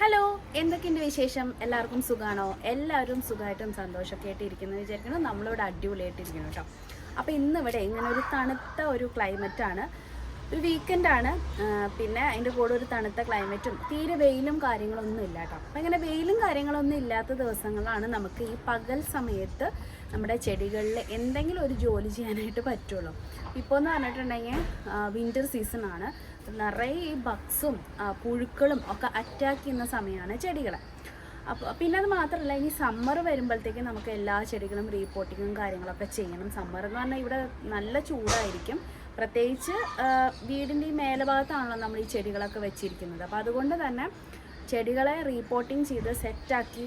Hello എന്തൊക്കെയുണ്ട് വിശേഷം? എല്ലാവർക്കും സുഖമാണോ എല്ലാവരും സുഖമായിട്ടും സന്തോഷമൊക്കെ ആയിട്ട് ഇരിക്കുന്നത് വിചാരിക്കണം നമ്മളിവിടെ അടിപൊളിയായിട്ടിരിക്കുന്നു കേട്ടോ. അപ്പോൾ ഇന്നിവിടെ ഇങ്ങനെ ഒരു തണുത്ത ഒരു ക്ലൈമറ്റാണ് ഒരു വീക്കെൻഡാണ് പിന്നെ അതിന്റെ കൂടെ ഒരു തണുത്ത ക്ലൈമറ്റും തീരെ വെയിലും കാര്യങ്ങളൊന്നും ഇല്ല കേട്ടോ. അപ്പം ഇങ്ങനെ വെയിലും കാര്യങ്ങളൊന്നും ഇല്ലാത്ത ദിവസങ്ങളാണ് നമുക്ക് ഈ പകൽ സമയത്ത് നമ്മുടെ ചെടികളിൽ എന്തെങ്കിലും ഒരു ജോലി ചെയ്യാനായിട്ട് പറ്റുള്ളൂ. ഇപ്പോൾ എന്ന് പറഞ്ഞിട്ടുണ്ടെങ്കിൽ വിന്റർ സീസണാണ് നിറയെ ഈ ബക്സും പുഴുക്കളും ഒക്കെ അറ്റാക്ക് ചെയ്യുന്ന സമയമാണ് ചെടികളെ അപ്പോൾ പിന്നെ അത് മാത്രമല്ല ഇനി സമ്മർ വരുമ്പോഴത്തേക്കും നമുക്ക് എല്ലാ ചെടികളും റീപോർട്ടിങ്ങും കാര്യങ്ങളൊക്കെ ചെയ്യണം. സമ്മർ എന്ന് പറഞ്ഞാൽ ഇവിടെ നല്ല ചൂടായിരിക്കും. പ്രത്യേകിച്ച് വീടിന്റെ ഈ മേലഭാഗത്താണല്ലോ നമ്മൾ ഈ ചെടികളൊക്കെ വെച്ചിരിക്കുന്നത്. അപ്പോൾ അതുകൊണ്ട് തന്നെ ചെടികളെ റീപോർട്ടിങ് ചെയ്ത് സെറ്റാക്കി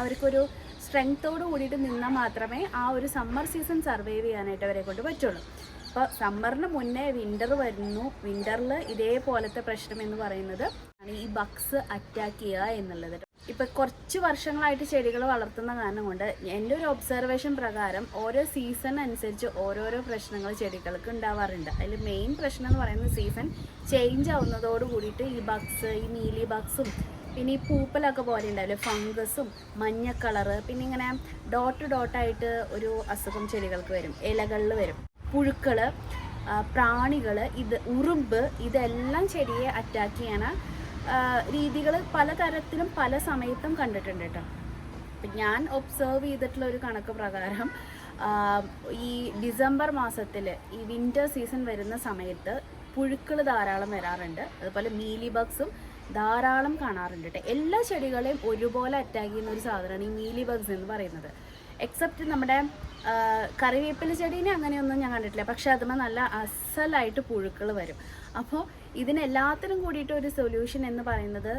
അവർക്കൊരു സ്ട്രെങ്ത്തോട് കൂടിയിട്ട് നിന്നാൽ മാത്രമേ ആ ഒരു സമ്മർ സീസൺ സർവൈവ് ചെയ്യാനായിട്ട് അവരെ കൊണ്ട് പറ്റുള്ളൂ. അപ്പോൾ സമ്മറിന് മുന്നേ വിന്റർ വരുന്നു. വിന്ററിൽ ഇതേപോലത്തെ പ്രശ്നം എന്ന് പറയുന്നത് ഈ ബക്സ് അറ്റാക്ക് ചെയ്യുക എന്നുള്ളത്. ഇപ്പൊ കുറച്ച് വർഷങ്ങളായിട്ട് ചെടികൾ വളർത്തുന്ന കാരണം കൊണ്ട് എന്റെ ഒരു ഒബ്സർവേഷൻ പ്രകാരം ഓരോ സീസൺ അനുസരിച്ച് ഓരോരോ പ്രശ്നങ്ങൾ ചെടികൾക്ക് ഉണ്ടാവാറുണ്ട്. അതിൽ മെയിൻ പ്രശ്നം എന്ന് പറയുന്നത് സീസൺ ചേഞ്ച് ആവുന്നതോട് കൂടിയിട്ട് ഈ ബക്സ് ഈ നീലി ബക്സും പിന്നെ ഈ പൂപ്പലൊക്കെ പോലെ ഉണ്ടാവില്ലേ? ഫംഗസും മഞ്ഞ പിന്നെ ഇങ്ങനെ ഡോട്ട് ഡോട്ടായിട്ട് ഒരു അസുഖം ചെടികൾക്ക് വരും. ഇലകളിൽ വരും. പുഴുക്കൾ പ്രാണികൾ ഇത് ഉറുമ്പ് ഇതെല്ലാം ചെടിയെ അറ്റാക്ക് ചെയ്യണ രീതികൾ പലതരത്തിലും പല സമയത്തും കണ്ടിട്ടുണ്ട് കേട്ടോ അപ്പം ഞാൻ ഒബ്സേർവ് ചെയ്തിട്ടുള്ള ഒരു കണക്ക് പ്രകാരം ഈ ഡിസംബർ മാസത്തിൽ ഈ വിന്റർ സീസൺ വരുന്ന സമയത്ത് പുഴുക്കൾ ധാരാളം വരാറുണ്ട്. അതുപോലെ മീലി ബഗ്സും ധാരാളം കാണാറുണ്ട് കേട്ടോ എല്ലാ ചെടികളെയും ഒരുപോലെ അറ്റാക്ക് ചെയ്യുന്ന ഒരു സാധനമാണ് ഈ മീലി ബഗ്സ് എന്ന് പറയുന്നത്. എക്സെപ്റ്റ് നമ്മുടെ കറിവേപ്പില ചെടീനെ അങ്ങനെയൊന്നും ഞാൻ കണ്ടിട്ടില്ല. പക്ഷെ അതുമ്മ നല്ല അസലായിട്ട് പുഴുക്കൾ വരും. അപ്പോൾ ഇതിനെല്ലാത്തിനും കൂടിയിട്ട് ഒരു സൊല്യൂഷൻ എന്ന് പറയുന്നത്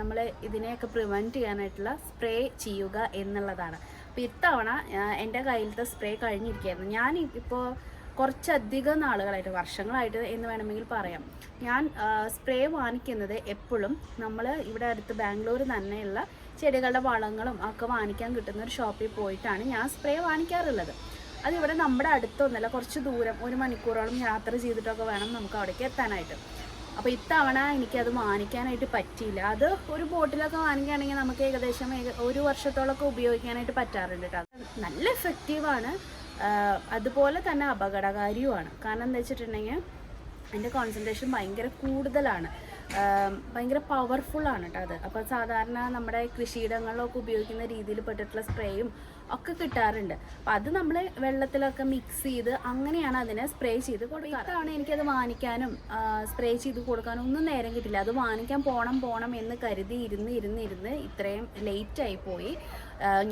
നമ്മൾ ഇതിനെയൊക്കെ പ്രിവെന്റ് ചെയ്യാനായിട്ടുള്ള സ്പ്രേ ചെയ്യുക എന്നുള്ളതാണ്. അപ്പോൾ ഇത്തവണ എന്റെ കയ്യിലത്തെ സ്പ്രേ കഴിഞ്ഞിരിക്കുകയായിരുന്നു. ഞാൻ ഇപ്പോൾ കുറച്ചധികം നാളുകളായിട്ട് വർഷങ്ങളായിട്ട് എന്ന് വേണമെങ്കിൽ പറയാം. ഞാൻ സ്പ്രേ വാങ്ങിക്കുന്നത് എപ്പോഴും നമ്മൾ ഇവിടെ അടുത്ത് ബാംഗ്ലൂർ തന്നെയുള്ള ചെടികളുടെ വളങ്ങളും ഒക്കെ വാങ്ങിക്കാൻ കിട്ടുന്ന ഒരു ഷോപ്പിൽ പോയിട്ടാണ് ഞാൻ സ്പ്രേ വാങ്ങിക്കാറുള്ളത്. അതിവിടെ നമ്മുടെ അടുത്തൊന്നല്ല കുറച്ച് ദൂരം ഒരു മണിക്കൂറോളം യാത്ര ചെയ്തിട്ടൊക്കെ വേണം നമുക്ക് അവിടേക്ക് എത്താനായിട്ട്. അപ്പോൾ ഇത്തവണ എനിക്കത് വാങ്ങിക്കാനായിട്ട് പറ്റിയില്ല. അത് ഒരു ബോട്ടിലൊക്കെ വാങ്ങിക്കുകയാണെങ്കിൽ നമുക്ക് ഏകദേശം ഒരു വർഷത്തോളമൊക്കെ ഉപയോഗിക്കാനായിട്ട് പറ്റാറുണ്ട് കേട്ടോ. നല്ല എഫക്റ്റീവാണ് അതുപോലെ തന്നെ അപകടകാരിയുമാണ്. കാരണം എന്താ വെച്ചിട്ടുണ്ടെങ്കിൽ അതിന്റെ കോൺസെൻട്രേഷൻ ഭയങ്കര കൂടുതലാണ്. ഭയങ്കര പവർഫുൾ ആണ് കേട്ടോ അത്. അപ്പോൾ സാധാരണ നമ്മുടെ കൃഷിയിടങ്ങളിലൊക്കെ ഉപയോഗിക്കുന്ന രീതിയിൽ പെട്ടിട്ടുള്ള സ്പ്രേയും ഒക്കെ കിട്ടാറുണ്ട്. അപ്പോൾ അത് നമ്മൾ വെള്ളത്തിലൊക്കെ മിക്സ് ചെയ്ത് അങ്ങനെയാണ് അതിനെ സ്പ്രേ ചെയ്ത് കൊടുക്കുക ഇത്തവണ എനിക്കത് വാങ്ങിക്കാനും സ്പ്രേ ചെയ്ത് കൊടുക്കാനും ഒന്നും നേരം കിട്ടില്ല. അത് വാങ്ങിക്കാൻ പോണം പോണം എന്ന് കരുതി ഇരുന്ന് ഇരുന്ന് ഇരുന്ന് ഇത്രയും ലേറ്റ് ആയി പോയി.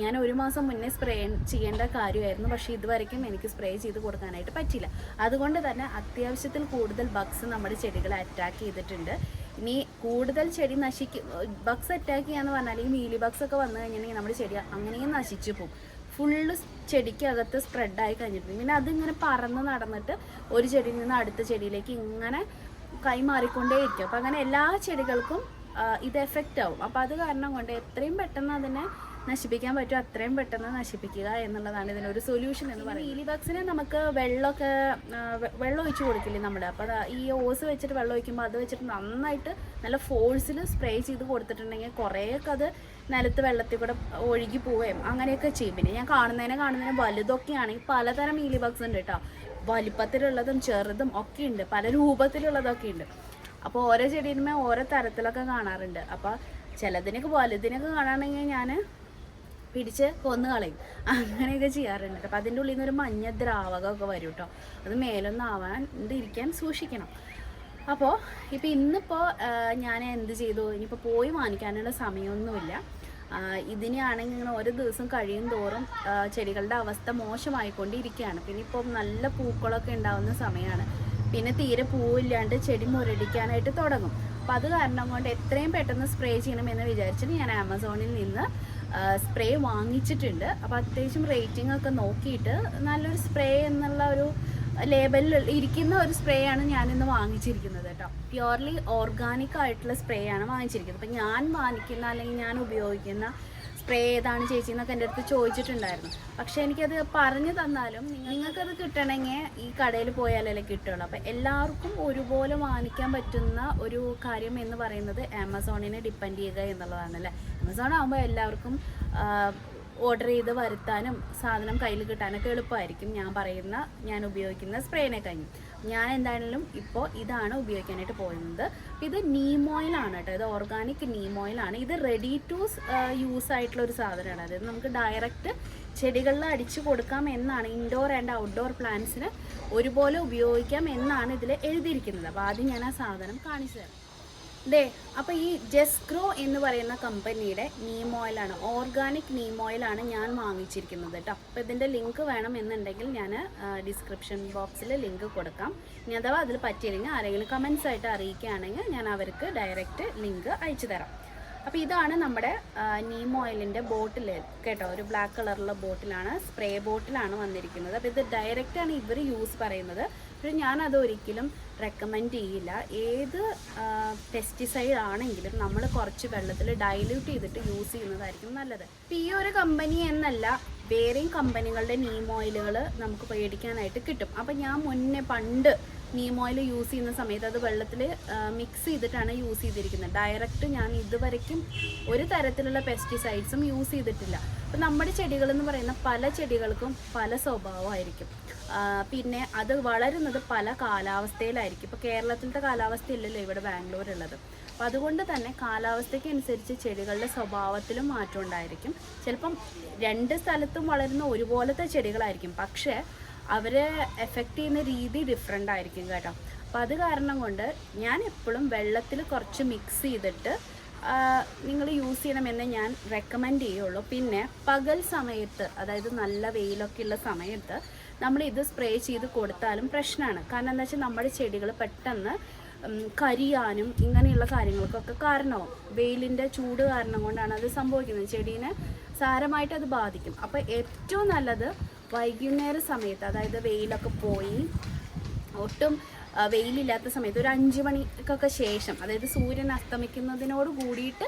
ഞാൻ ഒരു മാസം മുന്നേ സ്പ്രേ ചെയ്യേണ്ട കാര്യമായിരുന്നു. പക്ഷേ ഇതുവരെയ്ക്കും എനിക്ക് സ്പ്രേ ചെയ്ത് കൊടുക്കാനായിട്ട് പറ്റില്ല അതുകൊണ്ട് തന്നെ അത്യാവശ്യത്തിൽ കൂടുതൽ ബഗ്സ് നമ്മുടെ ചെടികളെ അറ്റാക്ക് ചെയ്തിട്ടുണ്ട്. ഇനി കൂടുതൽ ചെടി നശിക്കും. ബഗ്സ് അറ്റാക്ക് ചെയ്യാന്ന് പറഞ്ഞാൽ ഈ മീലി ബക്സ് ഒക്കെ വന്നു കഴിഞ്ഞിട്ടുണ്ടെങ്കിൽ നമ്മുടെ ചെടി അങ്ങനെയും നശിച്ചു പോകും. ഫുള്ള് ചെടിക്കകത്ത് സ്പ്രെഡായി കഴിഞ്ഞിട്ടുണ്ട്. പിന്നെ അതിങ്ങനെ പറന്ന് നടന്നിട്ട് ഒരു ചെടിയിൽ നിന്ന് അടുത്ത ചെടിയിലേക്ക് ഇങ്ങനെ കൈമാറിക്കൊണ്ടേയിരിക്കും അപ്പം അങ്ങനെ എല്ലാ ചെടികൾക്കും ഇത് എഫക്റ്റ് ആവും. അപ്പം അത് കാരണം കൊണ്ട് എത്രയും പെട്ടെന്ന് അതിനെ നശിപ്പിക്കാൻ പറ്റും അത്രയും പെട്ടെന്ന് നശിപ്പിക്കുക എന്നുള്ളതാണ് ഇതിനൊരു സൊല്യൂഷൻ എന്ന് പറയുന്നത്. മീലി ബഗ്സിന് നമുക്ക് വെള്ളമൊക്കെ വെള്ളം ഒഴിച്ച് കൊടുക്കില്ലേ നമ്മുടെ? അപ്പോൾ ഈ ഓസ് വെച്ചിട്ട് വെള്ളം ഒഴിക്കുമ്പോൾ അത് വെച്ചിട്ട് നന്നായിട്ട് നല്ല ഫോഴ്സിൽ സ്പ്രേ ചെയ്ത് കൊടുത്തിട്ടുണ്ടെങ്കിൽ കുറേയൊക്കെ അത് നിലത്ത് വെള്ളത്തിൽ കൂടെ ഒഴുകി പോവുകയും അങ്ങനെയൊക്കെ ചെയ്യും. പിന്നെ ഞാൻ കാണുന്നതിനെ കാണുന്നതിന് ഈ പലതരം ബഗ്സ് ഉണ്ട് കേട്ടോ. വലിപ്പത്തിലുള്ളതും ചെറുതും ഒക്കെ ഉണ്ട്. പല രൂപത്തിലുള്ളതൊക്കെ ഉണ്ട്. അപ്പോൾ ഓരോ ചെടിയിലുമേ ഓരോ തരത്തിലൊക്കെ കാണാറുണ്ട്. അപ്പോൾ ചിലതിനൊക്കെ വലുതിനൊക്കെ കാണുകയാണെങ്കിൽ ഞാൻ പിടിച്ച് കൊന്നു കളയും. അങ്ങനെയൊക്കെ ചെയ്യാറുണ്ട്. അപ്പം അതിന്റെ ഉള്ളിൽ നിന്ന് ഒരു മഞ്ഞ ദ്രാവകമൊക്കെ വരും കേട്ടോ അത് മേലൊന്നാവാൻ ഇരിക്കാൻ സൂക്ഷിക്കണം. അപ്പോൾ ഇപ്പോൾ ഇന്നിപ്പോൾ ഞാൻ എന്ത് ചെയ്തു? ഇനിയിപ്പോൾ പോയി വാങ്ങിക്കാനുള്ള സമയമൊന്നുമില്ല ഇതിനെയാണെങ്കിൽ ഇങ്ങനെ ഓരോ ദിവസം കഴിയും തോറും ചെടികളുടെ അവസ്ഥ മോശമായിക്കൊണ്ടിരിക്കുകയാണ്. പിന്നെ ഇപ്പോൾ നല്ല പൂക്കളൊക്കെ ഉണ്ടാവുന്ന സമയമാണ് പിന്നെ തീരെ പൂവില്ലാണ്ട് ചെടി മുരടിക്കാനായിട്ട് തുടങ്ങും. അപ്പം അത് കാരണം കൊണ്ട് എത്രയും പെട്ടെന്ന് സ്പ്രേ ചെയ്യണമെന്ന് വിചാരിച്ചിട്ട് ഞാൻ ആമസോണിൽ നിന്ന് സ്പ്രേ വാങ്ങിച്ചിട്ടുണ്ട്. അപ്പോൾ അത്യാവശ്യം റേറ്റിംഗ് ഒക്കെ നോക്കിയിട്ട് നല്ലൊരു സ്പ്രേ എന്നുള്ള ഒരു ലേബലിൽ ഇരിക്കുന്ന ഒരു സ്പ്രേ ആണ് ഞാൻ ഇന്ന് വാങ്ങിച്ചിരിക്കുന്നത് കേട്ടോ. പ്യുവർലി ഓർഗാനിക് ആയിട്ടുള്ള സ്പ്രേ ആണ് വാങ്ങിച്ചിരിക്കുന്നത്. അപ്പം ഞാൻ വാങ്ങിക്കുന്ന അല്ലെങ്കിൽ ഞാൻ ഉപയോഗിക്കുന്ന സ്പ്രേ ഏതാണ് ചേച്ചി എന്നൊക്കെ എന്റെ അടുത്ത് ചോദിച്ചിട്ടുണ്ടായിരുന്നു. പക്ഷെ എനിക്കത് പറഞ്ഞു തന്നാലും നിങ്ങ- നിങ്ങൾക്കത് കിട്ടണമെങ്കിൽ ഈ കടയിൽ പോയാലല്ലേ കിട്ടുള്ളൂ. അപ്പം എല്ലാവർക്കും ഒരുപോലെ വാങ്ങിക്കാൻ പറ്റുന്ന ഒരു കാര്യം എന്ന് പറയുന്നത് ആമസോണിനെ ഡിപ്പെൻഡ് ചെയ്യുക എന്നുള്ളതാണ് അല്ലേ ആമസോൺ ആകുമ്പോൾ എല്ലാവർക്കും ഓർഡർ ചെയ്ത് വരുത്താനും സാധനം കയ്യിൽ കിട്ടാനൊക്കെ എളുപ്പമായിരിക്കും. ഞാൻ പറയുന്ന ഞാൻ ഉപയോഗിക്കുന്ന സ്പ്രേനെ കഴിഞ്ഞു. ഞാൻ എന്തായാലും ഇപ്പോൾ ഇതാണ് ഉപയോഗിക്കാനായിട്ട് പോകുന്നത് ഇത് നീം ഓയിലാണ് കേട്ടോ. ഇത് ഓർഗാനിക് നീം ഓയിലാണ് ഇത് റെഡി ടു യൂസ് ആയിട്ടുള്ള ഒരു സാധനമാണ്. അതായത് നമുക്ക് ഡയറക്റ്റ് ചെടികളിൽ അടിച്ചു കൊടുക്കാം എന്നാണ് ഇൻഡോർ ആൻഡ് ഔട്ട്ഡോർ പ്ലാന്റ്സിന് ഒരുപോലെ ഉപയോഗിക്കാം എന്നാണ് ഇതിൽ എഴുതിയിരിക്കുന്നത്. അപ്പോൾ ആദ്യം ഞാൻ ആ സാധനം കാണിച്ചു തരാം. ദേ അപ്പോൾ ഈ ജെസ്ക്രോ എന്ന് പറയുന്ന കമ്പനിയുടെ നീം ഓയിലാണ് ഓർഗാനിക് നീം ഓയിലാണ് ഞാൻ വാങ്ങിച്ചിരിക്കുന്നത് കേട്ടോ. അപ്പോൾ ഇതിന്റെ ലിങ്ക് വേണം എന്നുണ്ടെങ്കിൽ ഞാൻ ഡിസ്ക്രിപ്ഷൻ ബോക്സിൽ ലിങ്ക് കൊടുക്കാം. ഇനി അഥവാ അതിൽ പറ്റിയില്ലെങ്കിൽ ആരെങ്കിലും കമൻസ് ആയിട്ട് അറിയിക്കുകയാണെങ്കിൽ ഞാൻ അവർക്ക് ഡയറക്റ്റ് ലിങ്ക് അയച്ചു തരാം. അപ്പോൾ ഇതാണ് നമ്മുടെ നീം ഓയിലിന്റെ ബോട്ടിൽ കേട്ടോ. ഒരു ബ്ലാക്ക് കളറുള്ള ബോട്ടിലാണ് സ്പ്രേ ബോട്ടിലാണ് വന്നിരിക്കുന്നത്. അപ്പോൾ ഇത് ഡയറക്റ്റ് ആണ് ഇവർ യൂസ് പറയുന്നത്. പക്ഷേ ഞാനത് ഒരിക്കലും റെക്കമെൻഡ് ചെയ്യില്ല. ഏത് പെസ്റ്റിസൈഡ് ആണെങ്കിലും നമ്മൾ കുറച്ച് വെള്ളത്തിൽ ഡൈല്യൂട്ട് ചെയ്തിട്ട് യൂസ് ചെയ്യുന്നതായിരിക്കും നല്ലത്. ഇപ്പം ഈ ഒരു കമ്പനി എന്നല്ല വേറെയും കമ്പനികളുടെ നീം ഓയിലുകൾ നമുക്ക് മേടിക്കാനായിട്ട് കിട്ടും. അപ്പം ഞാൻ മുന്നേ പണ്ട് നീം ഓയിൽ യൂസ് ചെയ്യുന്ന സമയത്ത് അത് വെള്ളത്തിൽ മിക്സ് ചെയ്തിട്ടാണ് യൂസ് ചെയ്തിരിക്കുന്നത്. ഡയറക്റ്റ് ഞാൻ ഇതുവരയ്ക്കും ഒരു തരത്തിലുള്ള പെസ്റ്റിസൈഡ്സും യൂസ് ചെയ്തിട്ടില്ല. അപ്പം നമ്മുടെ ചെടികൾ എന്ന് പറയുന്ന പല ചെടികൾക്കും പല സ്വഭാവമായിരിക്കും. പിന്നെ അത് വളരുന്നത് പല കാലാവസ്ഥയിലായിരിക്കും. ഇപ്പോൾ കേരളത്തിലത്തെ കാലാവസ്ഥയില്ലല്ലോ ഇവിടെ ബാംഗ്ലൂരുള്ളത്. അപ്പം അതുകൊണ്ട് തന്നെ കാലാവസ്ഥയ്ക്ക് അനുസരിച്ച് ചെടികളുടെ സ്വഭാവത്തിലും മാറ്റം ഉണ്ടായിരിക്കും. ചിലപ്പം രണ്ട് സ്ഥലത്തും വളരുന്ന ഒരുപോലത്തെ ചെടികളായിരിക്കും. പക്ഷേ അവരെ എഫക്റ്റ് ചെയ്യുന്ന രീതി ഡിഫറെന്റ് ആയിരിക്കും കേട്ടോ. അപ്പോൾ അത് കാരണം കൊണ്ട് ഞാൻ എപ്പോഴും വെള്ളത്തിൽ കുറച്ച് മിക്സ് ചെയ്തിട്ട് നിങ്ങൾ യൂസ് ചെയ്യണമെന്ന് ഞാൻ റെക്കമെൻഡ് ചെയ്യുള്ളൂ. പിന്നെ പകൽ സമയത്ത് അതായത് നല്ല വെയിലൊക്കെ ഉള്ള സമയത്ത് നമ്മൾ ഇത് സ്പ്രേ ചെയ്ത് കൊടുത്താലും പ്രശ്നമാണ്. കാരണം എന്താ വെച്ചാൽ നമ്മുടെ ചെടികൾ പെട്ടെന്ന് കരിയാനും ഇങ്ങനെയുള്ള കാര്യങ്ങൾക്കൊക്കെ കാരണമാവും വെയിലിന്റെ ചൂട് കാരണം കൊണ്ടാണ് അത് സംഭവിക്കുന്നത്. ചെടീനെ സാരമായിട്ട് അത് ബാധിക്കും. അപ്പോൾ ഏറ്റവും നല്ലത് വൈകുന്നേര സമയത്ത് അതായത് വെയിലൊക്കെ പോയി ഒട്ടും വെയിലില്ലാത്ത സമയത്ത് ഒരു അഞ്ച് മണിക്കൊക്കെ ശേഷം അതായത് സൂര്യൻ അസ്തമിക്കുന്നതിനോട് കൂടിയിട്ട്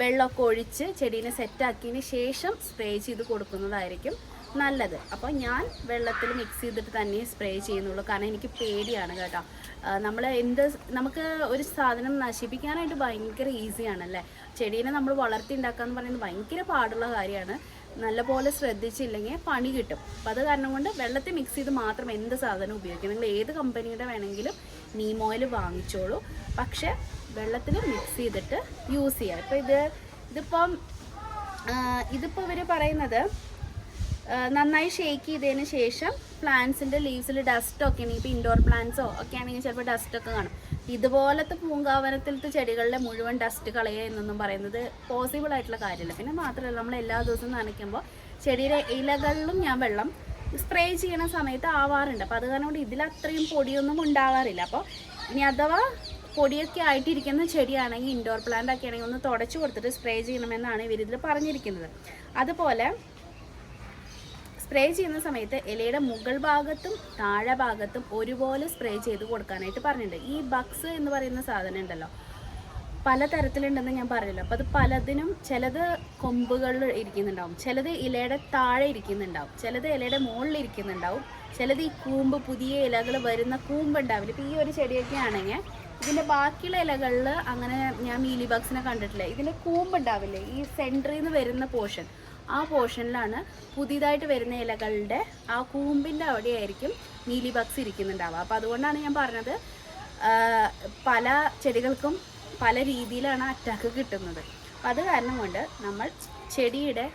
വെള്ളമൊക്കെ ഒഴിച്ച് ചെടീനെ സെറ്റാക്കിയതിന് ശേഷം സ്പ്രേ ചെയ്ത് കൊടുക്കുന്നതായിരിക്കും നല്ലത്. അപ്പോൾ ഞാൻ വെള്ളത്തിൽ മിക്സ് ചെയ്തിട്ട് തന്നെ സ്പ്രേ ചെയ്യുന്നുള്ളൂ. കാരണം എനിക്ക് പേടിയാണ് കേട്ടോ. നമ്മൾ എന്ത് നമുക്ക് ഒരു സാധനം നശിപ്പിക്കാനായിട്ട് ഭയങ്കര ഈസിയാണല്ലേ ചെടീനെ നമ്മൾ വളർത്തി ഉണ്ടാക്കുക എന്ന് പറയുന്നത് ഭയങ്കര പാടുള്ള കാര്യമാണ്. നല്ലപോലെ ശ്രദ്ധിച്ചില്ലെങ്കിൽ പണി കിട്ടും. അപ്പം അത് കാരണം കൊണ്ട് വെള്ളത്തിൽ മിക്സ് ചെയ്ത് മാത്രം എന്ത് സാധനം ഉപയോഗിക്കും. നിങ്ങൾ ഏത് കമ്പനിയുടെ വേണമെങ്കിലും നീം ഓയിൽ വാങ്ങിച്ചോളൂ. പക്ഷേ വെള്ളത്തിൽ മിക്സ് ചെയ്തിട്ട് യൂസ് ചെയ്യുക ഇപ്പോൾ ഇത് ഇതിപ്പം ഇതിപ്പോൾ ഇവർ പറയുന്നത് നന്നായി ഷേക്ക് ചെയ്തതിന് ശേഷം പ്ലാന്റ്സിന്റെ ലീവ്സിൽ ഡസ്റ്റ് ഒക്കെ ആണെങ്കിൽ ഇപ്പോൾ ഇൻഡോർ പ്ലാന്റ്സോ ഒക്കെ ആണെങ്കിൽ ചിലപ്പോൾ ഡസ്റ്റ് ഒക്കെ കാണും. ഇതുപോലത്തെ പൂങ്കാവനത്തിലത്തെ ചെടികളുടെ മുഴുവൻ ഡസ്റ്റ് കളയുക എന്നൊന്നും പറയുന്നത് പോസിബിൾ ആയിട്ടുള്ള കാര്യമല്ല. പിന്നെ മാത്രമല്ല നമ്മൾ എല്ലാ ദിവസവും നനയ്ക്കുമ്പോൾ ചെടിയുടെ ഇലകളിലും ഞാൻ വെള്ളം സ്പ്രേ ചെയ്യണ സമയത്ത് ആവാറുണ്ട്. അപ്പോൾ അത് കാരണം ഇതിൽ അത്രയും പൊടിയൊന്നും ഉണ്ടാവാറില്ല. അപ്പോൾ ഇനി അഥവാ പൊടിയൊക്കെ ആയിട്ടിരിക്കുന്ന ചെടിയാണെങ്കിൽ ഇൻഡോർ പ്ലാന്റ് ഒക്കെ ആണെങ്കിൽ ഒന്ന് തുടച്ചു കൊടുത്തിട്ട് സ്പ്രേ ചെയ്യണമെന്നാണ് ഇവരിതിൽ പറഞ്ഞിരിക്കുന്നത്. അതുപോലെ സ്പ്രേ ചെയ്യുന്ന സമയത്ത് ഇലയുടെ മുകൾ ഭാഗത്തും താഴെ ഭാഗത്തും ഒരുപോലെ സ്പ്രേ ചെയ്ത് കൊടുക്കാനായിട്ട് പറഞ്ഞിട്ടുണ്ട്. ഈ ബക്സ് എന്ന് പറയുന്ന സാധനം ഉണ്ടല്ലോ. പല തരത്തിലുണ്ടെന്ന് ഞാൻ പറഞ്ഞല്ലോ. അപ്പോൾ അത് പലതിനും ചിലത് കൊമ്പുകളിൽ ഇരിക്കുന്നുണ്ടാവും. ചിലത് ഇലയുടെ താഴെ ഇരിക്കുന്നുണ്ടാവും. ചിലത് ഇലയുടെ മുകളിൽ ഇരിക്കുന്നുണ്ടാവും. ചിലത് ഈ കൂമ്പ് പുതിയ ഇലകൾ വരുന്ന കൂമ്പ് ഉണ്ടാവില്ല ഇപ്പോൾ ഈ ഒരു ചെടിയൊക്കെ ആണെങ്കിൽ ഇതിന്റെ ബാക്കിയുള്ള ഇലകളിൽ അങ്ങനെ ഞാൻ മീലി ബഗ്സിനെ കണ്ടിട്ടില്ല. ഇതിന്റെ കൂമ്പ് ഉണ്ടാവില്ലേ ഈ സെന്ററിൽ നിന്ന് വരുന്ന പോർഷൻ ആ പോർഷനിലാണ് പുതിയതായിട്ട് വരുന്ന ഇലകളുടെ ആ കൂമ്പിന്റെ അവിടെയായിരിക്കും മീലി ബക്സ് ഇരിക്കുന്നുണ്ടാവുക. അപ്പോൾ അതുകൊണ്ടാണ് ഞാൻ പറഞ്ഞത് പല ചെടികൾക്കും പല രീതിയിലാണ് അറ്റാക്ക് കിട്ടുന്നത്. അത് കാരണം കൊണ്ട് നമ്മൾ ചെടിയുടെ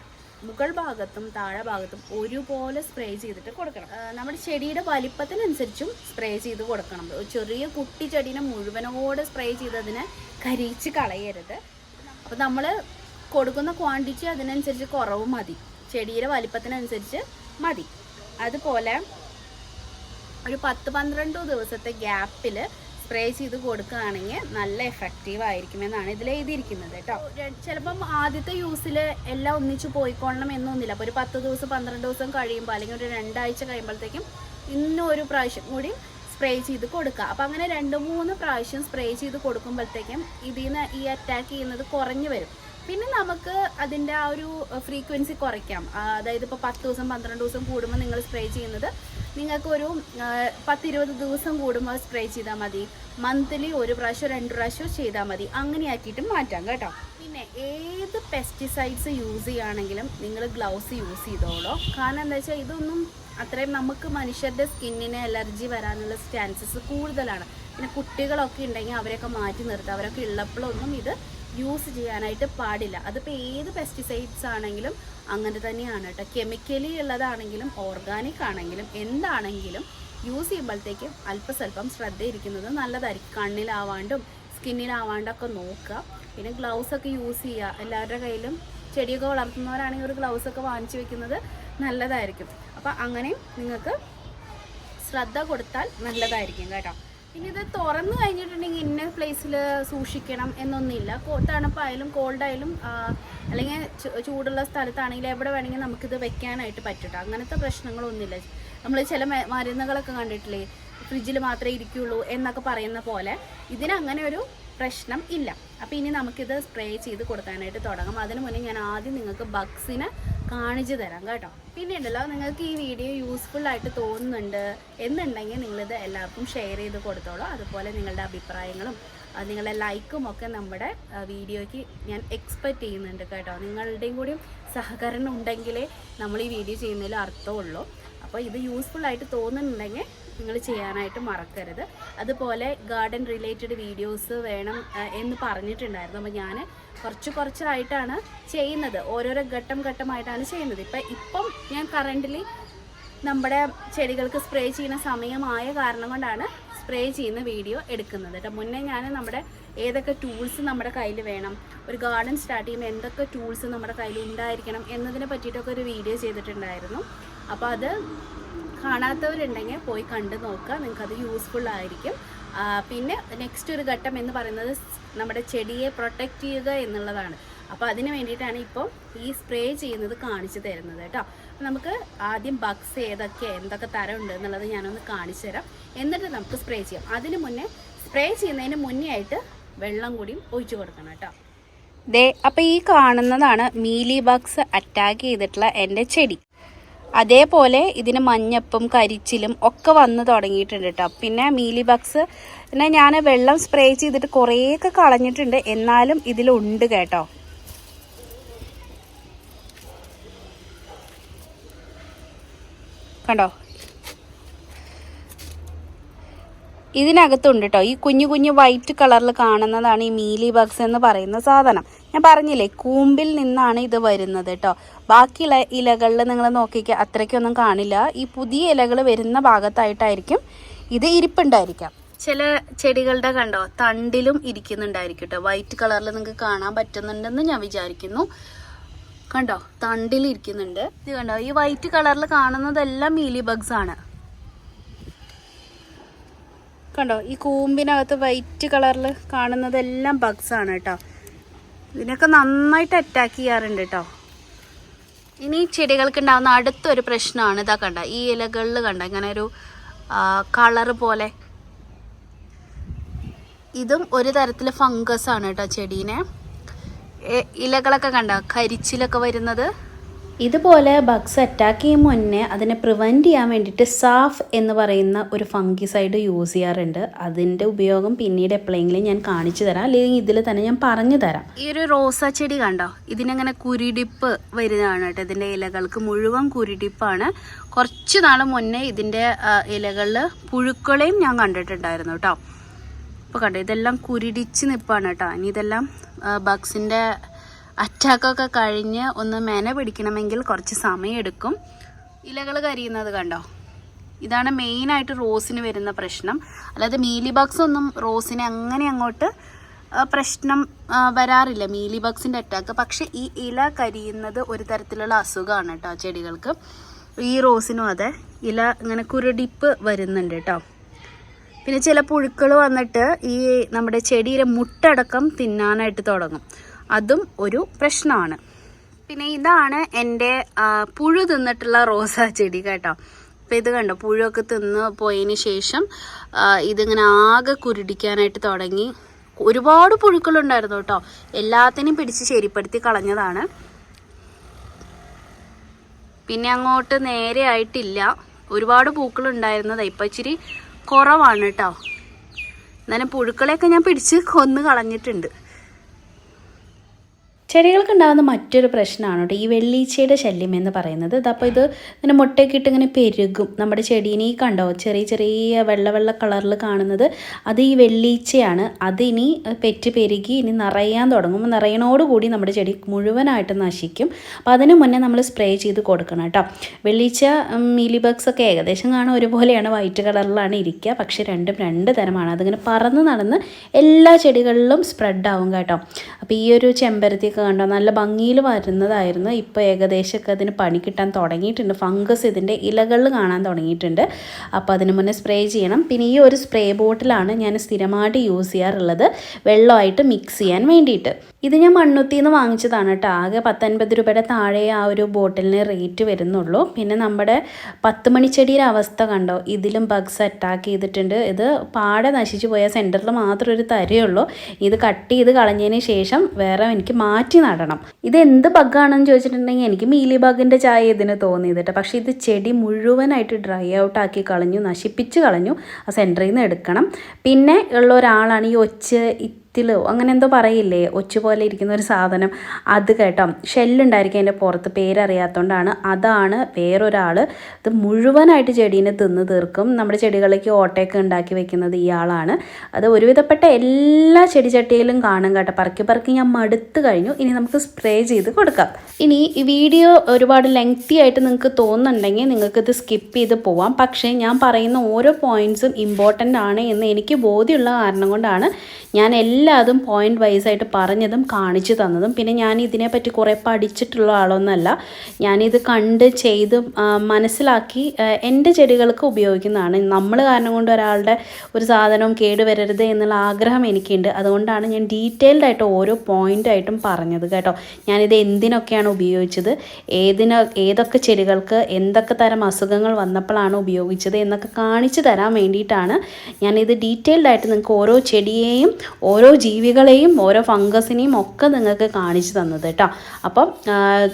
മുകൾ ഭാഗത്തും താഴെ ഭാഗത്തും ഒരുപോലെ സ്പ്രേ ചെയ്തിട്ട് കൊടുക്കണം. നമ്മുടെ ചെടിയുടെ വലിപ്പത്തിനനുസരിച്ചും സ്പ്രേ ചെയ്ത് കൊടുക്കണം. ചെറിയ കുട്ടി ചെടീനെ മുഴുവനോട് സ്പ്രേ ചെയ്തതിനെ കരിയിച്ച് കളയരുത്. അപ്പോൾ നമ്മൾ കൊടുക്കുന്ന ക്വാണ്ടിറ്റി അതിനനുസരിച്ച് കുറവ് മതി. ചെടിയുടെ വലിപ്പത്തിനനുസരിച്ച് മതി. അതുപോലെ ഒരു പത്ത് പന്ത്രണ്ട് ദിവസത്തെ ഗ്യാപ്പിൽ സ്പ്രേ ചെയ്ത് കൊടുക്കുകയാണെങ്കിൽ നല്ല എഫക്റ്റീവ് ആയിരിക്കുമെന്നാണ് ഇതിൽ എഴുതിയിരിക്കുന്നത് കേട്ടോ. ചിലപ്പം ആദ്യത്തെ യൂസിൽ എല്ലാം ഒന്നിച്ച് പോയിക്കൊള്ളണം എന്നൊന്നുമില്ല. അപ്പോൾ ഒരു പത്ത് ദിവസം പന്ത്രണ്ട് ദിവസം കഴിയുമ്പോൾ അല്ലെങ്കിൽ ഒരു രണ്ടാഴ്ച കഴിയുമ്പോഴത്തേക്കും ഇന്നൊരു പ്രാവശ്യം കൂടി സ്പ്രേ ചെയ്ത് കൊടുക്കുക. അപ്പം അങ്ങനെ രണ്ട് മൂന്ന് പ്രാവശ്യം സ്പ്രേ ചെയ്ത് കൊടുക്കുമ്പോഴത്തേക്കും ഇതിൽ നിന്ന് ഈ അറ്റാക്ക് ചെയ്യുന്നത് കുറഞ്ഞു വരും. പിന്നെ നമുക്ക് അതിന്റെ ആ ഒരു ഫ്രീക്വൻസി കുറയ്ക്കാം. അതായത് ഇപ്പോൾ പത്ത് ദിവസം പന്ത്രണ്ട് ദിവസം കൂടുമ്പോൾ നിങ്ങൾ സ്പ്രേ ചെയ്യുന്നത് നിങ്ങൾക്കൊരു ആ, പത്തിരുപത് ദിവസം കൂടുമ്പോൾ സ്പ്രേ ചെയ്താൽ മതി. മന്ത്ലി ഒരു പ്രാവശ്യം രണ്ട് പ്രാവശ്യം ചെയ്താൽ മതി. അങ്ങനെയാക്കിയിട്ട് മാറ്റാം കേട്ടോ. പിന്നെ ഏത് പെസ്റ്റിസൈഡ്സ് യൂസ് ചെയ്യുകയാണെങ്കിലും നിങ്ങൾ ഗ്ലൗസ് യൂസ് ചെയ്തോളൂ. കാരണം എന്താ വെച്ചാൽ ഇതൊന്നും അത്രയും നമുക്ക് മനുഷ്യരുടെ സ്കിന്നിന് അലർജി വരാനുള്ള ചാൻസസ് കൂടുതലാണ്. പിന്നെ കുട്ടികളൊക്കെ ഉണ്ടെങ്കിൽ അവരെയൊക്കെ മാറ്റി നിർത്തുക അവരൊക്കെ ഉള്ളപ്പോഴൊന്നും ഇത് യൂസ് ചെയ്യാനായിട്ട് പാടില്ല. അതിപ്പോൾ ഏത് പെസ്റ്റിസൈഡ്സ് ആണെങ്കിലും അങ്ങനെ തന്നെയാണ് കേട്ടോ കെമിക്കലി ഉള്ളതാണെങ്കിലും ഓർഗാനിക് ആണെങ്കിലും എന്താണെങ്കിലും യൂസ് ചെയ്യുമ്പോഴത്തേക്ക് അല്പസ്വല്പം ശ്രദ്ധയിരിക്കുന്നത് നല്ലതായിരിക്കും. കണ്ണിലാവാണ്ടും സ്കിന്നിലാവാണ്ടൊക്കെ നോക്കുക. പിന്നെ ഗ്ലൗസ് ഒക്കെ യൂസ് ചെയ്യുക. എല്ലാവരുടെ കയ്യിലും ചെടിയൊക്കെ വളർത്തുന്നവരാണെങ്കിൽ ഒരു ഗ്ലൗസ് ഒക്കെ വാങ്ങിച്ചു വെക്കുന്നത് നല്ലതായിരിക്കും. അപ്പം അങ്ങനെ നിങ്ങൾക്ക് ശ്രദ്ധ കൊടുത്താൽ നല്ലതായിരിക്കും കേട്ടോ. പിന്നെ ഇത് തുറന്നു കഴിഞ്ഞിട്ടുണ്ടെങ്കിൽ ഇന്ന പ്ലേസിൽ സൂക്ഷിക്കണം എന്നൊന്നുമില്ല. തണുപ്പായാലും കോൾഡായാലും അല്ലെങ്കിൽ ചൂടുള്ള സ്ഥലത്താണെങ്കിലും എവിടെ വേണമെങ്കിലും നമുക്കിത് വെക്കാനായിട്ട് പറ്റട്ടോ. അങ്ങനത്തെ പ്രശ്നങ്ങളൊന്നുമില്ല. നമ്മൾ ചില മരുന്നുകളൊക്കെ കണ്ടിട്ടില്ലേ? ഫ്രിഡ്ജിൽ മാത്രമേ ഇരിക്കുള്ളൂ എന്നൊക്കെ പറയുന്ന പോലെ ഇതിനങ്ങനെ ഒരു പ്രശ്നം ഇല്ല. അപ്പോൾ ഇനി നമുക്കിത് സ്പ്രേ ചെയ്ത് കൊടുക്കാനായിട്ട് തുടങ്ങാം. അതിന് മുന്നേ ഞാൻ ആദ്യം നിങ്ങൾക്ക് ബഗ്സിനെ കാണിച്ചു തരാം കേട്ടോ. പിന്നെ ഉണ്ടല്ലോ നിങ്ങൾക്ക് ഈ വീഡിയോ യൂസ്ഫുൾ ആയിട്ട് തോന്നുന്നുണ്ട് എന്നുണ്ടെങ്കിൽ നിങ്ങളിത് എല്ലാവർക്കും ഷെയർ ചെയ്ത് കൊടുത്തോളൂ. അതുപോലെ നിങ്ങളുടെ അഭിപ്രായങ്ങളും നിങ്ങളുടെ ലൈക്കും ഒക്കെ നമ്മുടെ വീഡിയോയ്ക്ക് ഞാൻ എക്സ്പെക്റ്റ് ചെയ്യുന്നുണ്ട് കേട്ടോ. നിങ്ങളുടെയും കൂടി സഹകരണം ഉണ്ടെങ്കിലേ നമ്മൾ ഈ വീഡിയോ ചെയ്യുന്നതിൽ അർത്ഥമുള്ളൂ. അപ്പോൾ ഇത് യൂസ്ഫുൾ ആയിട്ട് തോന്നുന്നുണ്ടെങ്കിൽ നിങ്ങൾ ചെയ്യാനായിട്ട് മറക്കരുത്. അതുപോലെ ഗാർഡൻ റിലേറ്റഡ് വീഡിയോസ് വേണം എന്ന് പറഞ്ഞിട്ടുണ്ടായിരുന്നു. അപ്പോൾ ഞാൻ കുറച്ച് കുറച്ചായിട്ടാണ് ചെയ്യുന്നത്. ഓരോരോ ഘട്ടം ഘട്ടമായിട്ടാണ് ചെയ്യുന്നത്. ഇപ്പം ഇപ്പം ഞാൻ കറന്റിലി നമ്മുടെ ചെടികൾക്ക് സ്പ്രേ ചെയ്യുന്ന സമയമായ കാരണം കൊണ്ടാണ് സ്പ്രേ ചെയ്യുന്ന വീഡിയോ എടുക്കുന്നത്. കേട്ടോ മുന്നേ ഞാൻ നമ്മുടെ ഏതൊക്കെ ടൂൾസ് നമ്മുടെ കയ്യിൽ വേണം ഒരു ഗാർഡൻ സ്റ്റാർട്ട് ചെയ്യുമ്പോൾ എന്തൊക്കെ ടൂൾസ് നമ്മുടെ കയ്യിൽ ഉണ്ടായിരിക്കണം എന്നതിനെ പറ്റിയിട്ടൊക്കെ ഒരു വീഡിയോ ചെയ്തിട്ടുണ്ടായിരുന്നു. അപ്പോൾ അത് കാണാത്തവരുണ്ടെങ്കിൽ പോയി കണ്ടു നോക്കുക. നിങ്ങൾക്ക് അത് യൂസ്ഫുൾ ആയിരിക്കും പിന്നെ നെക്സ്റ്റ് ഒരു ഘട്ടം എന്ന് പറയുന്നത് നമ്മുടെ ചെടിയെ പ്രൊട്ടക്റ്റ് ചെയ്യുക എന്നുള്ളതാണ്. അപ്പോൾ അതിന് വേണ്ടിയിട്ടാണ് ഇപ്പോൾ ഈ സ്പ്രേ ചെയ്യുന്നത് കാണിച്ചു തരുന്നത് കേട്ടോ. അപ്പോൾ നമുക്ക് ആദ്യം ബക്സ് ഏതൊക്കെ എന്തൊക്കെ തരം ഉണ്ട് എന്നുള്ളത് ഞാനൊന്ന് കാണിച്ചു തരാം. എന്നിട്ട് നമുക്ക് സ്പ്രേ ചെയ്യാം. അതിന് മുന്നേ സ്പ്രേ ചെയ്യുന്നതിന് മുന്നേ ആയിട്ട് വെള്ളം കൂടിയും ഒഴിച്ചു കൊടുക്കണം കേട്ടോ. ദേ അപ്പോൾ ഈ കാണുന്നതാണ് മീലി ബക്സ് അറ്റാക്ക് ചെയ്തിട്ടുള്ള എന്റെ ചെടി. അതേപോലെ ഇതിന് മഞ്ഞപ്പും കരിച്ചിലും ഒക്കെ വന്ന് തുടങ്ങിയിട്ടുണ്ട് കേട്ടോ പിന്നെ മീലി ബക്സ് പിന്നെ ഞാൻ വെള്ളം സ്പ്രേ ചെയ്തിട്ട് കുറേയൊക്കെ കളഞ്ഞിട്ടുണ്ട്. എന്നാലും ഇതിലുണ്ട് കേട്ടോ. കണ്ടോ? ഇതിനകത്തുണ്ട് കേട്ടോ ഈ കുഞ്ഞു കുഞ്ഞു വൈറ്റ് കളറിൽ കാണുന്നതാണ് ഈ മീലി ബഗ്സ് എന്ന് പറയുന്ന സാധനം. ഞാൻ പറഞ്ഞില്ലേ കൂമ്പിൽ നിന്നാണ് ഇത് വരുന്നത് കേട്ടോ ബാക്കിയുള്ള ഇലകളിൽ നിങ്ങൾ നോക്കിക്കുക അത്രയ്ക്കൊന്നും കാണില്ല. ഈ പുതിയ ഇലകൾ വരുന്ന ഭാഗത്തായിട്ടായിരിക്കും ഇത് ഇരിപ്പുണ്ടായിരിക്കാം ചില ചെടികളുടെ കണ്ടോ തണ്ടിലും ഇരിക്കുന്നുണ്ടായിരിക്കും കേട്ടോ വൈറ്റ് കളറിൽ നിങ്ങൾക്ക് കാണാൻ പറ്റുന്നുണ്ടെന്ന് ഞാൻ വിചാരിക്കുന്നു. കണ്ടോ തണ്ടിൽ ഇരിക്കുന്നുണ്ട്. ഇത് കണ്ടോ ഈ വൈറ്റ് കളറിൽ കാണുന്നതെല്ലാം മീലി ബഗ്സ് ആണ്. കണ്ടോ ഈ കൂമ്പിനകത്ത് വൈറ്റ് കളറിൽ കാണുന്നതെല്ലാം ബഗ്സ് ആണ് കേട്ടോ ഇതിനൊക്കെ നന്നായിട്ട് അറ്റാക്ക് ചെയ്യാറുണ്ട് കേട്ടോ ഇനി ചെടികൾക്ക് ഉണ്ടാകുന്ന അടുത്തൊരു പ്രശ്നമാണ് ഇതാ കണ്ട ഈ ഇലകളിൽ കണ്ട ഇങ്ങനെ ഒരു കളർ പോലെ. ഇതും ഒരു തരത്തിൽ ഫംഗസ് ആണ് കേട്ടോ ചെടീനെ. ഇലകളൊക്കെ കണ്ട കരിച്ചിലൊക്കെ വരുന്നത്. ഇതുപോലെ ബഗ്സ് അറ്റാക്ക് ചെയ്യും മുന്നേ അതിനെ പ്രിവെന്റ് ചെയ്യാൻ വേണ്ടിയിട്ട് സാഫ് എന്ന് പറയുന്ന ഒരു ഫംഗിസൈഡ് യൂസ് ചെയ്യാറുണ്ട്. അതിന്റെ ഉപയോഗം പിന്നീട് എപ്പോഴെങ്കിലും ഞാൻ കാണിച്ചു തരാം. അല്ലെങ്കിൽ ഇതിൽ തന്നെ ഞാൻ പറഞ്ഞു തരാം. ഈ ഒരു റോസാ ചെടി കണ്ടോ? ഇതിനങ്ങനെ കുരുടിപ്പ് വരുന്നതാണ് കേട്ടോ. ഇതിന്റെ ഇലകൾക്ക് മുഴുവൻ കുരുടിപ്പാണ്. കുറച്ച് നാൾ മുന്നേ ഇതിന്റെ ഇലകളിൽ പുഴുക്കളെയും ഞാൻ കണ്ടിട്ടുണ്ടായിരുന്നു കേട്ടോ. ഇപ്പോൾ കണ്ടോ? ഇതെല്ലാം കുരുടിച്ച് നിൽപ്പാണ് കേട്ടോ. ഇനി ഇതെല്ലാം ബഗ്സിന്റെ അറ്റാക്കൊക്കെ കഴിഞ്ഞ് ഒന്ന് മെന പിടിക്കണമെങ്കിൽ കുറച്ച് സമയമെടുക്കും. ഇലകൾ കരിയുന്നത് കണ്ടോ? ഇതാണ് മെയിനായിട്ട് റോസിന് വരുന്ന പ്രശ്നം. അല്ലാതെ മീലി ബഗ്സ് ഒന്നും റോസിനെ അങ്ങനെ അങ്ങോട്ട് പ്രശ്നം വരാറില്ല. മീലി ബഗ്സിന്റെ അറ്റാക്ക് പക്ഷേ ഈ ഇല കരിയുന്നത് ഒരു തരത്തിലുള്ള അസുഖമാണ് കേട്ടോ ചെടികൾക്ക്. ഈ റോസിനും അതെ. ഇല ഇങ്ങനെ കുരുടിപ്പ് വരുന്നുണ്ട് കേട്ടോ. പിന്നെ ചില പുഴുക്കൾ വന്നിട്ട് ഈ നമ്മുടെ ചെടിയിലെ മുട്ടടക്കം തിന്നാനായിട്ട് തുടങ്ങും. അതും ഒരു പ്രശ്നമാണ്. പിന്നെ ഇതാണ് എന്റെ പുഴു തിന്നിട്ടുള്ള റോസാ ചെടി കേട്ടോ. അപ്പോൾ ഇത് കണ്ടോ പുഴുവൊക്കെ തിന്ന് പോയതിന് ശേഷം ഇതിങ്ങനെ ആകെ കുരുടിക്കാനായിട്ട് തുടങ്ങി. ഒരുപാട് പുഴുക്കളുണ്ടായിരുന്നു കേട്ടോ. എല്ലാത്തിനെയും പിടിച്ച് ശരിപ്പെടുത്തി കളഞ്ഞതാണ്. പിന്നെ അങ്ങോട്ട് നേരെ ആയിട്ടില്ല. ഒരുപാട് പൂക്കൾ ഉണ്ടായിരുന്നതാണ് ഇപ്പം ഇച്ചിരി കുറവാണ് കേട്ടോ. എന്നാലും പുഴുക്കളെയൊക്കെ ഞാൻ പിടിച്ച് കൊന്ന് കളഞ്ഞിട്ടുണ്ട്. ചെടികൾക്ക് ഉണ്ടാകുന്ന മറ്റൊരു പ്രശ്നമാണ് കേട്ടോ ഈ വെള്ളീച്ചയുടെ ശല്യം എന്ന് പറയുന്നത്. അപ്പോൾ ഇത് ഇങ്ങനെ മുട്ടയൊക്കെ ഇട്ട് ഇങ്ങനെ പെരുകും. നമ്മുടെ ചെടീനെ കണ്ടോ ചെറിയ ചെറിയ വെള്ള വെള്ള കളറിൽ കാണുന്നത്. അത് ഈ വെള്ളീച്ചയാണ്. അതിനി പെറ്റ് പെരുകി ഇനി നിറയാൻ തുടങ്ങും. നിറയണോടുകൂടി നമ്മുടെ ചെടി മുഴുവനായിട്ട് നശിക്കും. അപ്പോൾ അതിന് മുന്നേ നമ്മൾ സ്പ്രേ ചെയ്ത് കൊടുക്കണം കേട്ടോ. വെള്ളീച്ച മീലി ബഗ്സ് ഒക്കെ ഏകദേശം കാണാൻ ഒരുപോലെയാണ് വൈറ്റ് കളറിലാണ് ഇരിക്കുക. പക്ഷേ രണ്ടും രണ്ട് തരമാണ്. അതിങ്ങനെ പറന്ന് നടന്ന് എല്ലാ ചെടികളിലും സ്പ്രെഡ് ആവും കേട്ടോ. അപ്പോൾ ഈ ഒരു ചെമ്പരത്തിയൊക്കെ കണ്ടോ? നല്ല ഭംഗിയിൽ വരുന്നതായിരുന്നു. ഇപ്പോൾ ഏകദേശമൊക്കെ അതിന് പണി കിട്ടാൻ തുടങ്ങിയിട്ടുണ്ട്. ഫംഗസ് ഇതിന്റെ ഇലകളിൽ കാണാൻ തുടങ്ങിയിട്ടുണ്ട്. അപ്പോൾ അതിന് മുന്നേ സ്പ്രേ ചെയ്യണം. പിന്നെ ഈ ഒരു സ്പ്രേ ബോട്ടിലാണ് ഞാൻ സ്ഥിരമായിട്ട് യൂസ് ചെയ്യാറുള്ളത്. വെള്ളമായിട്ട് മിക്സ് ചെയ്യാൻ വേണ്ടിയിട്ട്. ഇത് ഞാൻ മണ്ണുത്തിൽ നിന്ന് വാങ്ങിച്ചതാണ് കേട്ടോ. ആകെ പത്തൊൻപത് രൂപയുടെ താഴെ ആ ഒരു ബോട്ടിലിന് റേറ്റ് വരുന്നുള്ളൂ. പിന്നെ നമ്മുടെ പത്ത് മണിച്ചെടിയുടെ അവസ്ഥ കണ്ടോ? ഇതിലും ബഗ്സ് അറ്റാക്ക് ചെയ്തിട്ടുണ്ട്. ഇത് പാടെ നശിച്ചു പോയ സെന്ററിൽ മാത്രം ഒരു തരയുള്ളൂ ഇത് കട്ട് ചെയ്ത് കളഞ്ഞതിന് ശേഷം വേറെ എനിക്ക് മാറ്റി നടണം. ഇത് എന്ത് ബഗ്ഗാണെന്ന് ചോദിച്ചിട്ടുണ്ടെങ്കിൽ എനിക്ക് മീലി ബഗിന്റെ ചായ ഇതിന് തോന്നിയത് കേട്ടോ. പക്ഷേ ഇത് ചെടി മുഴുവനായിട്ട് ഡ്രൈ ഔട്ട് ആക്കി കളഞ്ഞു നശിപ്പിച്ച് കളഞ്ഞു ആ സെന്ററിൽ നിന്ന് എടുക്കണം. പിന്നെ ഉള്ള ഒരാളാണ് ഈ ഒച്ച് ഇത്തിലോ അങ്ങനെ എന്തോ പറയില്ലേ? ഒച്ചു പോലെ ഇരിക്കുന്ന ഒരു സാധനം. അത് കേട്ടോ. ഷെല്ലുണ്ടായിരിക്കും അതിന്റെ പുറത്ത്. പേരറിയാത്തതുകൊണ്ടാണ് അതാണ് വേറൊരാൾ ഇത് മുഴുവനായിട്ട് ചെടീനെ തിന്ന് തീർക്കും. നമ്മുടെ ചെടികളിലേക്ക് ഓട്ടയൊക്കെ ഉണ്ടാക്കി വെക്കുന്നത് ഇയാളാണ്. അത് ഒരുവിധപ്പെട്ട എല്ലാ ചെടിച്ചട്ടിയിലും കാണും കേട്ടോ. പറക്കി പറക്കി ഞാൻ മടുത്ത് കഴിഞ്ഞു. ഇനി നമുക്ക് സ്പ്രേ ചെയ്ത് കൊടുക്കാം. ഇനി ഈ വീഡിയോ ഒരുപാട് ലെങ്തി ആയിട്ട് നിങ്ങൾക്ക് തോന്നുന്നുണ്ടെങ്കിൽ നിങ്ങൾക്ക് ഇത് സ്കിപ്പ് ചെയ്ത് പോവാം. പക്ഷേ ഞാൻ പറയുന്ന ഓരോ പോയിന്റ്സും ഇമ്പോർട്ടന്റ് ആണ് എന്ന് എനിക്ക് ബോധ്യമുള്ള കാരണം കൊണ്ടാണ് ഞാൻ എല്ലാതും പോയിന്റ് വൈസ് ആയിട്ട് പറഞ്ഞതും കാണിച്ചു തന്നതും. പിന്നെ ഞാൻ ഇതിനെപ്പറ്റി കുറേ പഠിച്ചിട്ടുള്ള ആളൊന്നല്ല. ഞാനിത് കണ്ട് ചെയ്ത് മനസ്സിലാക്കി എന്റെ ചെടികൾക്ക് ഉപയോഗിക്കുന്നതാണ്. നമ്മൾ കാരണം കൊണ്ട് ഒരാളുടെ ഒരു സാധനവും കേടുവരരുത് എന്നുള്ള ആഗ്രഹം എനിക്കുണ്ട്. അതുകൊണ്ടാണ് ഞാൻ ഡീറ്റെയിൽഡ് ആയിട്ട് ഓരോ പോയിന്റ് ആയിട്ടും പറഞ്ഞത് കേട്ടോ. ഞാനിത് എന്തിനൊക്കെയാണ് ഉപയോഗിച്ചത്? ഏതിന ഏതൊക്കെ ചെടികൾക്ക് എന്തൊക്കെ തരം അസുഖങ്ങൾ വന്നപ്പോഴാണ് ഉപയോഗിച്ചത് എന്നൊക്കെ കാണിച്ചു തരാൻ വേണ്ടിയിട്ടാണ് ഞാനിത് ഡീറ്റെയിൽഡ് ആയിട്ട് നിങ്ങൾക്ക് ഓരോ ചെടിയെയും ഓരോ ജീവികളെയും ഓരോ ഫംഗസിനെയും ഒക്കെ നിങ്ങൾക്ക് കാണിച്ചു തന്നത് കേട്ടോ. അപ്പം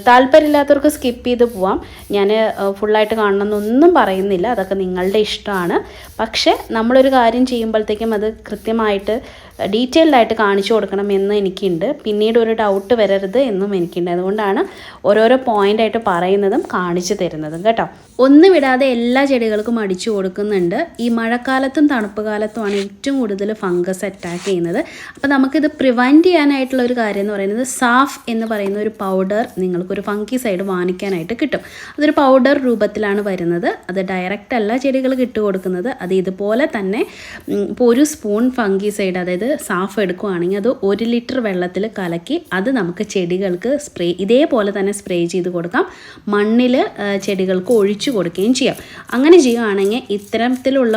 താല്പര്യമില്ലാത്തവർക്ക് സ്കിപ്പ് ചെയ്ത് പോവാം. ഞാൻ ഫുള്ളായിട്ട് കാണണമെന്നൊന്നും പറയുന്നില്ല. അതൊക്കെ നിങ്ങളുടെ ഇഷ്ടമാണ്. പക്ഷേ നമ്മളൊരു കാര്യം ചെയ്യുമ്പോഴത്തേക്കും അത് കൃത്യമായിട്ട് ഡീറ്റെയിൽഡ് ആയിട്ട് കാണിച്ചു കൊടുക്കണം എന്ന് എനിക്കുണ്ട്. പിന്നീട് ഒരു ഡൗട്ട് വരരുത് എന്നും എനിക്കുണ്ട്. അതുകൊണ്ടാണ് ഓരോരോ പോയിന്റ് ആയിട്ട് പറയുന്നതും കാണിച്ചു തരുന്നതും കേട്ടോ. ഒന്ന് വിടാതെ എല്ലാ ചെടികൾക്കും അടിച്ചു കൊടുക്കുന്നുണ്ട്. ഈ മഴക്കാലത്തും തണുപ്പ് കാലത്തുമാണ് ഏറ്റവും കൂടുതൽ ഫംഗസ് അറ്റാക്ക് ചെയ്യുന്നത്. അപ്പോൾ നമുക്കിത് പ്രിവെന്റ് ചെയ്യാനായിട്ടുള്ള ഒരു കാര്യം എന്ന് പറയുന്നത് സാഫ് എന്ന് പറയുന്ന ഒരു പൗഡർ നിങ്ങൾക്കൊരു ഫംഗി സൈഡ് വാങ്ങിക്കാനായിട്ട് കിട്ടും. അതൊരു പൗഡർ രൂപത്തിലാണ് വരുന്നത്. അത് ഡയറക്റ്റ് അല്ല ചെടികൾക്ക് ഇട്ട് കൊടുക്കുന്നത് അത് ഇതുപോലെ തന്നെ ഇപ്പോൾ ഒരു സ്പൂൺ ഫംഗി സൈഡ് അതായത് സാഫ് എടുക്കുകയാണെങ്കിൽ അത് ഒരു ലിറ്റർ വെള്ളത്തിൽ കലക്കി അത് നമുക്ക് ചെടികൾക്ക് സ്പ്രേ ഇതേപോലെ തന്നെ സ്പ്രേ ചെയ്ത് കൊടുക്കാം. മണ്ണിൽ ചെടികൾക്ക് ഒഴിച്ചു കൊടുക്കുകയും ചെയ്യാം. അങ്ങനെ ചെയ്യുകയാണെങ്കിൽ ഇത്തരത്തിലുള്ള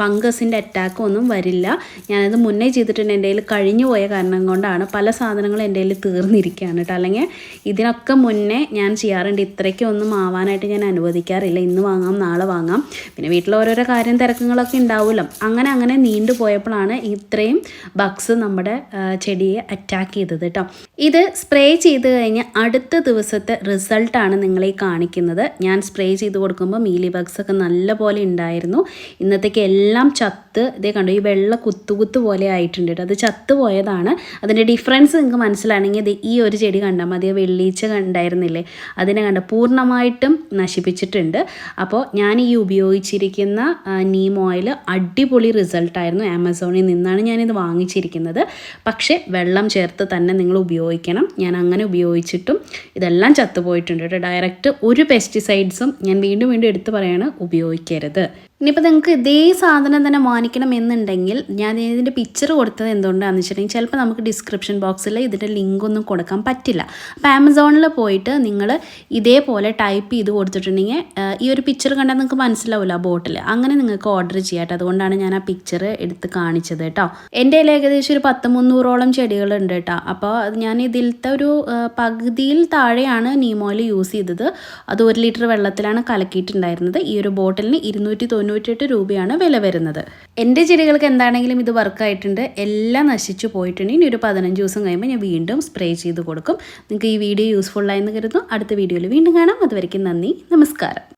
ഫംഗസിന്റെ അറ്റാക്ക് ഒന്നും വരില്ല. ഞാനത് മുന്നേ ചെയ്തിട്ടുണ്ട്. എന്റെ കയ്യിൽ കഴിഞ്ഞു പോയ കാരണം കൊണ്ടാണ് പല സാധനങ്ങളും എന്റെ കയ്യിൽ തീർന്നിരിക്കുകയാണ് കേട്ടോ. അല്ലെങ്കിൽ ഇതിനൊക്കെ മുന്നേ ഞാൻ ചെയ്യാറുണ്ട്. ഇത്രയ്ക്കൊന്നും ആവാനായിട്ട് ഞാൻ അനുവദിക്കാറില്ല. ഇന്ന് വാങ്ങാം നാളെ വാങ്ങാം. പിന്നെ വീട്ടിൽ ഓരോരോ കാര്യം തിരക്കുകളൊക്കെ ഉണ്ടാവുമല്ലോ. അങ്ങനെ അങ്ങനെ നീണ്ടു പോയപ്പോഴാണ് ഇത്രയും ബഗ്സ് നമ്മുടെ ചെടിയെ അറ്റാക്ക് ചെയ്തത് കേട്ടോ. ഇത് സ്പ്രേ ചെയ്ത് കഴിഞ്ഞ് അടുത്ത ദിവസത്തെ റിസൾട്ടാണ് നിങ്ങളെ കാണിക്കുന്നത്. ഞാൻ സ്പ്രേ ചെയ്ത് കൊടുക്കുമ്പോൾ മീലി ബഗ്സ് ഒക്കെ നല്ലപോലെ ഉണ്ടായിരുന്നു. ഇന്നത്തേക്ക് എല്ലാം ചത്ത് ഇതേ കണ്ടു ഈ വെള്ള കുത്തു കുത്തു പോലെ ആയിട്ടുണ്ട് കേട്ടോ. അത് ചത്ത് പോയതാണ്. അതിന്റെ ഡിഫറൻസ് നിങ്ങൾക്ക് മനസ്സിലാണെങ്കിൽ ഇത് ഈ ഒരു ചെടി കണ്ടാൽ മതി. വെള്ളിയിച്ച കണ്ടായിരുന്നില്ലേ? അതിനെ കണ്ട പൂർണമായിട്ടും നശിപ്പിച്ചിട്ടുണ്ട്. അപ്പോൾ ഞാൻ ഈ ഉപയോഗിച്ചിരിക്കുന്ന നീം ഓയിൽ അടിപൊളി റിസൾട്ടായിരുന്നു ആമസോണിൽ നിന്നാണ് ഞാനിത് വാങ്ങിച്ചിരിക്കുന്നത്. പക്ഷേ വെള്ളം ചേർത്ത് തന്നെ നിങ്ങൾ ഉപയോഗിക്കണം. ഞാൻ അങ്ങനെ ഉപയോഗിച്ചിട്ടും ഇതെല്ലാം ചത്തുപോയിട്ടുണ്ട് കേട്ടോ. ഡയറക്റ്റ് ഒരു പെസ്റ്റിസൈഡ്സും ഞാൻ വീണ്ടും വീണ്ടും എടുത്തു പറയാണ് ഉപയോഗിക്കരുത്. ഇനിയിപ്പോൾ നിങ്ങൾക്ക് ഇതേ സാധനം തന്നെ വാങ്ങിക്കണം എന്നുണ്ടെങ്കിൽ ഞാൻ ഇതിന്റെ പിക്ചർ കൊടുത്തത് എന്തുകൊണ്ടാണെന്ന് വെച്ചിട്ടുണ്ടെങ്കിൽ ചിലപ്പോൾ നമുക്ക് ഡിസ്ക്രിപ്ഷൻ ബോക്സിൽ ഇതിന്റെ ലിങ്ക് ഒന്നും കൊടുക്കാൻ പറ്റില്ല. അപ്പോൾ ആമസോണിൽ പോയിട്ട് നിങ്ങൾ ഇതേപോലെ ടൈപ്പ് ചെയ്ത് കൊടുത്തിട്ടുണ്ടെങ്കിൽ ഈ ഒരു പിക്ചർ കണ്ടാൽ നിങ്ങൾക്ക് മനസ്സിലാവില്ല ബോട്ടിൽ അങ്ങനെ നിങ്ങൾക്ക് ഓർഡർ ചെയ്യാട്ടോ അതുകൊണ്ടാണ് ഞാൻ ആ പിക്ചർ എടുത്ത് കാണിച്ചത് കേട്ടോ. എന്റെ കയ്യിൽ ഏകദേശം ഒരു പത്ത് മുന്നൂറോളം ചെടികളുണ്ട് കേട്ടോ. അപ്പോൾ ഞാൻ ഇതിലത്തെ ഒരു പകുതിയിൽ താഴെയാണ് നീമോയിൽ യൂസ് ചെയ്തത്. അത് ഒരു ലിറ്റർ വെള്ളത്തിലാണ് കലക്കിയിട്ടുണ്ടായിരുന്നത്. ഈ ഒരു ബോട്ടിലിന് ഇരുന്നൂറ്റി തൊണ്ണൂറ്റെട്ട് രൂപയാണ് വില വരുന്നത്. എന്റെ ചെടികൾക്ക് എന്താണെങ്കിലും ഇത് വർക്കായിട്ടുണ്ട് എല്ലാം നശിച്ചു പോയിട്ടുണ്ട്. ഇനി ഒരു പതിനഞ്ച് ദിവസം കഴിയുമ്പോൾ ഞാൻ വീണ്ടും സ്പ്രേ ചെയ്ത് കൊടുക്കും. നിങ്ങൾക്ക് ഈ വീഡിയോ യൂസ്ഫുള്ളായെന്ന് കരുതുന്നു. അടുത്ത വീഡിയോയിൽ വീണ്ടും കാണാം. അതുവരയ്ക്കും നന്ദി. നമസ്കാരം.